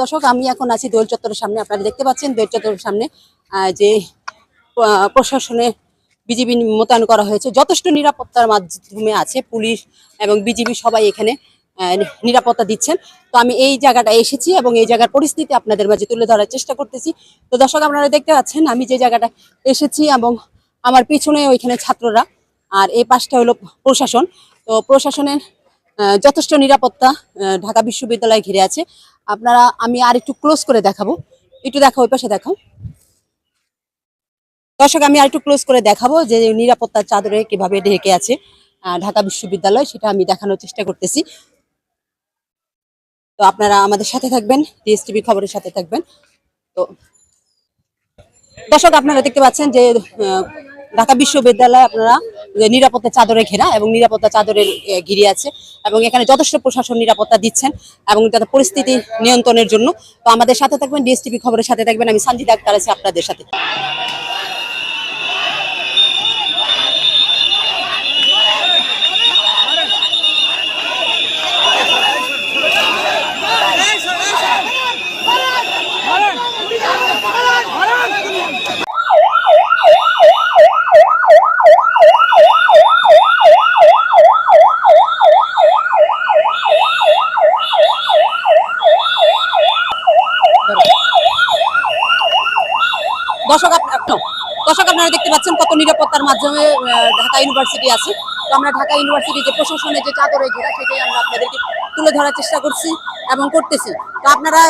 দর্শক, আমি এখন আছি দোল চত্বরের সামনে। আপনারা দেখতে পাচ্ছেন দোল চত্বরের সামনে যে প্রশাসনে বিজিবি মোতায়েন করা হয়েছে। যথেষ্ট নিরাপত্তার মাধ্যমে আছে পুলিশ এবং বিজিবি সবাই এখানে নিরাপত্তা দিচ্ছেন। তো আমি এই জায়গাটা এসেছি এবং এই জায়গার পরিস্থিতি আপনাদের মাঝে তুলে ধরার চেষ্টা করতেছি। তো দর্শক, আপনারা দেখতে পাচ্ছেন, আমি যে জায়গাটা এসেছি এবং আমার পিছনে ওইখানে ছাত্ররা, আর এই পাশটা হলো প্রশাসন। তো প্রশাসনের যথেষ্ট নিরাপত্তা ঢাকা বিশ্ববিদ্যালয় ঘিরে আছে। আপনারা, আমি আর একটু ক্লোজ করে দেখাবো। একটু দেখাও, ওই পাশে দেখাও। দর্শক, আমি আর একটু ক্লোজ করে দেখাবো যে নিরাপত্তার চাদরে কীভাবে ঢেকে আছে ঢাকা বিশ্ববিদ্যালয়। সেটা আমি দেখানোর চেষ্টা করতেছি। তো আপনারা আমাদের সাথে থাকবেন, টিএসটিভি খবরের সাথে থাকবেন। তো দর্শক, আপনারা দেখতে পাচ্ছেন যে ঢাকা বিশ্ববিদ্যালয়, আপনারা নিরাপত্তা চাদরে ঘেরা এবং নিরাপত্তা চাদরে ঘিরে আছে এবং এখানে যথেষ্ট প্রশাসন নিরাপত্তা দিচ্ছেন এবং তাদের পরিস্থিতি নিয়ন্ত্রণের জন্য। তো আমাদের সাথে থাকবেন ডিএসটিভি খবরের সাথে থাকবেন। আমি সঞ্জিত আক্তার আছি আপনাদের সাথে। দর্শক দর্শক আপনারা দেখতে পাচ্ছেন কত নিরাপত্তার মাধ্যমে ঢাকা ইউনিভার্সিটি আছে। তো আমরা ঢাকা ইউনিভার্সিটি যে প্রশাসনের যে চাদরে ঘেরা সেটাই আমরা আপনাদেরকে তুলে ধরার চেষ্টা করছি এবং করতেছি। তো আপনারা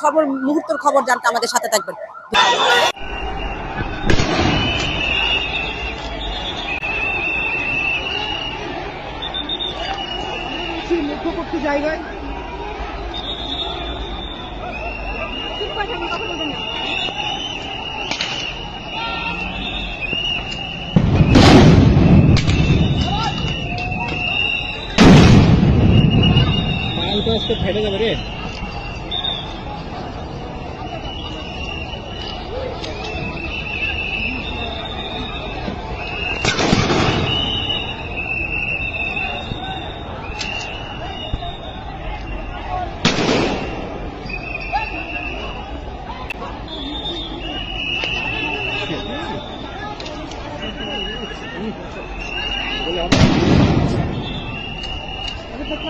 সর্ব মুহূর্তের খবর জানতে আমাদের সাথে থাকবেন। জায়গায় তো আজকে ফেটে যাবে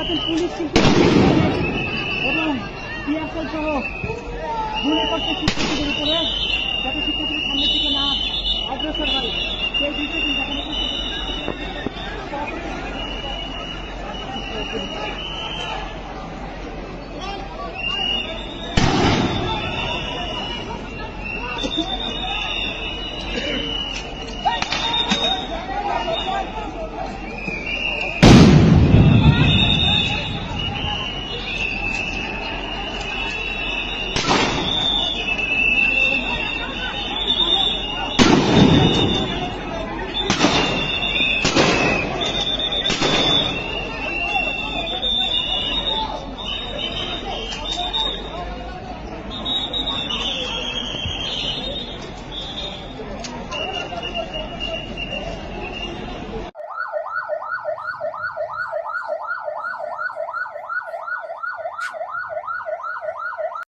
রে পুলিশ কিন্তু এবং টিয়ারশেল সহ গুলি করতে শিক্ষার্থীদের উপরে যাতে শিক্ষার্থীদের সামনের দিকে না অগ্রসর হয় সেই বিষয়টি দেখানোর চেষ্টা করছি।